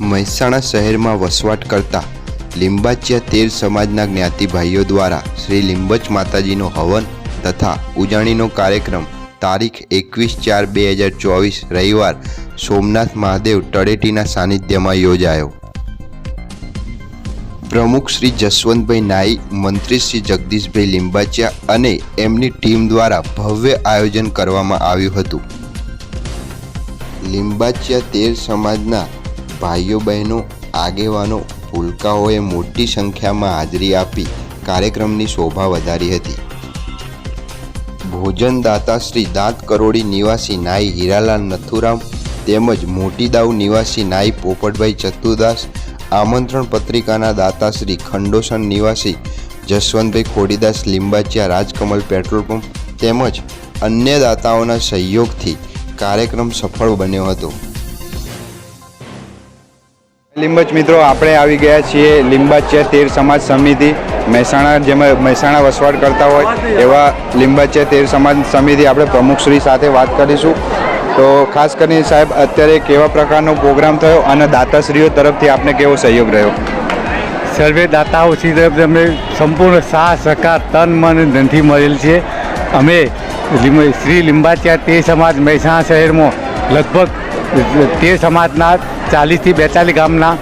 મહેસાણા શહેરમાં વસવાટ કરતા લિંબાચિયા તેર સમાજના જ્ઞાતિભાઈઓ દ્વારા શ્રી લિંબચ માતાજીનો હવન તથા ઉજાણીનો કાર્યક્રમ તારીખ એકવીસ ચાર બે હજાર ચોવીસ રવિવાર સોમનાથ મહાદેવ તળેટીના સાનિધ્યમાં યોજાયો. પ્રમુખ શ્રી જસવંતભાઈ નાઈ, મંત્રી શ્રી જગદીશભાઈ લિંબાચિયા અને એમની ટીમ દ્વારા ભવ્ય આયોજન કરવામાં આવ્યું હતું. લિંબાચિયા તેર સમાજના ભાઈઓ બહેનો, આગેવાનો, ભૂલકાઓએ મોટી સંખ્યામાં હાજરી આપી કાર્યક્રમની શોભા વધારી હતી. ભોજનદાતા શ્રી દાંત કરોડી નિવાસી નાઈ હીરાલાલ નથુરામ તેમજ મોટી દાઉ નિવાસી નાઈ પોપટભાઈ ચતુદાસ, આમંત્રણ પત્રિકાના દાતા શ્રી ખંડોસન નિવાસી જસવંતભાઈ ખોડીદાસ લિંબાચિયા રાજકમલ પેટ્રોલ પંપ તેમજ અન્ય દાતાઓના સહયોગથી કાર્યક્રમ સફળ બન્યો હતો. લીંબચ મિત્રો, આપણે આવી ગયા છીએ લીંબાચિયા તેર સમાજ સમિતિ મહેસાણા, જેમાં મહેસાણા વસવાટ કરતા હોય એવા લીંબાચિયા તેર સમાજ સમિતિ આપણે પ્રમુખશ્રી સાથે વાત કરીશું. તો ખાસ કરીને સાહેબ, અત્યારે કેવા પ્રકારનો પ્રોગ્રામ થયો અને દાતાશ્રીઓ તરફથી આપને કેવો સહયોગ રહ્યો? સર્વે દાતાઓથી તરફથી અમને સંપૂર્ણ સાહ સહકાર, તન, મન ધનથી મળેલ છે. અમે શ્રી લિંબાચિયા તે સમાજ મહેસાણા શહેરમાં લગભગ તે સમાજના ચાલીસથી બેતાલીસ ગામના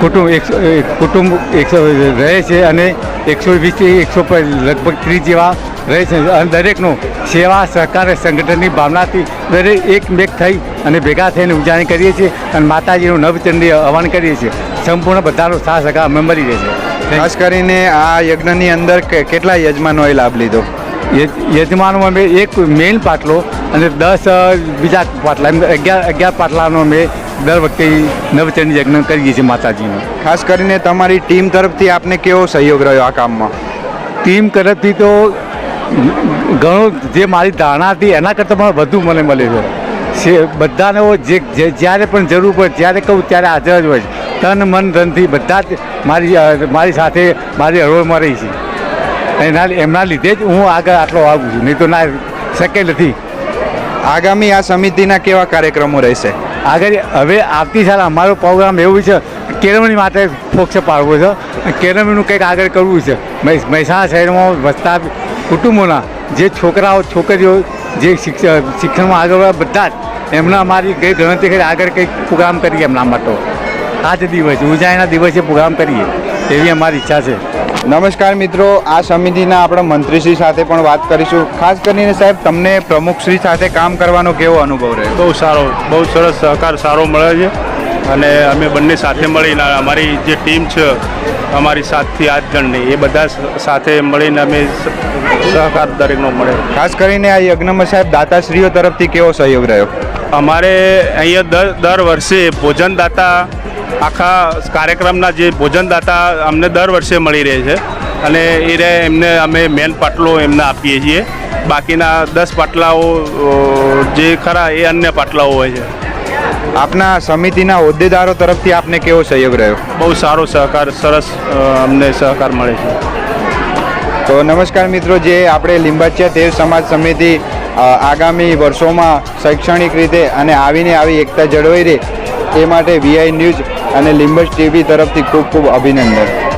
કુટુંબ એકસો કુટુંબ એકસો રહે છે અને એકસો વીસથી એકસો લગભગ ત્રીસ જેવા રહે છે. અને દરેકનો સેવા, સહકાર સંગઠનની ભાવનાથી દરેક એકમેક થઈ અને ભેગા થઈને ઉજાણી કરીએ છીએ અને માતાજીનું નવચંડી હવન કરીએ છીએ. સંપૂર્ણ બધાનો સાથ, સહકાર, અમે મળી રહે છે. ખાસ કરીને આ યજ્ઞની અંદર કેટલા યજમાનોએ લાભ લીધો? યજમાનમાં અમે એક મેઇન પાટલો અને દસ બીજા પાટલા. એમ અગિયાર અગિયાર પાટલાનો અમે દર વખતે નવચંડી યજ્ઞ કરીએ છીએ માતાજીનો. ખાસ કરીને તમારી ટીમ તરફથી આપને કેવો સહયોગ રહ્યો આ કામમાં? ટીમ તરફથી તો ઘણું જે મારી ધારણા હતી એના કરતાં પણ વધુ મને મળે છે. બધાને જે જે- જ્યારે પણ જરૂર પડે જ્યારે કહું ત્યારે હાજર જ હોય છે. તન મન ધનથી બધા જ મારી મારી સાથે મારી હરોળમાં રહી છે. એના એમના લીધે જ હું આગળ આટલો આવું છું. નહીં તો ના શક્ય નથી આગામી આ સમિતિના કેવા કાર્યક્રમો રહેશે? આગળ હવે આવતી સાલ અમારો પ્રોગ્રામ એવું છે કેળવણી માટે ફોક્ષ પાડવો છે. કેળવણીનું કંઈક આગળ કરવું છે. મહેસ- મહેસાણા શહેરમાં વસતા કુટુંબોના જે છોકરાઓ છોકરીઓ જે શિક્ષણ શિક્ષણમાં આગળ બધા જ એમના અમારી કઈ ગણતરી કરી આગળ કંઈક પ્રોગ્રામ કરીએ એમના માટે. આ જ દિવસ ઉજાણીના દિવસે પ્રોગ્રામ કરીએ એવી અમારી ઈચ્છા છે. નમસ્કાર મિત્રો આ સમિતિના આપણે મંત્રીશ્રી સાથે પણ વાત કરીશું. ખાસ કરીને સાહેબ તમને પ્રમુખશ્રી સાથે કામ કરવાનો કેવો અનુભવ રહ્યો? બહુ સારો બહુ સરસ સહકાર સારો મળે છે. અને અમે બંને સાથે મળીને અમારી જે ટીમ છે અમારી સાતથી આઠ જણની એ બધા સાથે મળીને અમે સહકાર દરેકનો મળે. ખાસ કરીને આ યજ્ઞમાં સાહેબ દાતાશ્રીઓ તરફથી કેવો સહયોગ રહ્યો? અમારે અહીંયા દર દર વર્ષે ભોજનદાતા આખા કાર્યક્રમના જે ભોજનદાતા અમને દર વર્ષે મળી રહે છે અને એ રે એમને અમે મેન પાટલો એમને આપીએ છીએ. બાકીના દસ પાટલાઓ જે ખરા એ અન્ય પાટલાઓ હોય છે. આપના સમિતિના હોદ્દેદારો તરફથી આપને કેવો સહયોગ રહ્યો? બહુ સારો સહકાર સરસ અમને સહકાર મળે છે. તો નમસ્કાર મિત્રો જે આપણે લીંબાચિયા તેર સમાજ સમિતિ આગામી વર્ષોમાં શૈક્ષણિક રીતે અને આવીને આવી એકતા જળવાઈ રહે એ માટે વીઆઈ ન્યૂઝ અને લિમ્બસ ટીવી તરફથી ખૂબ ખૂબ અભિનંદન.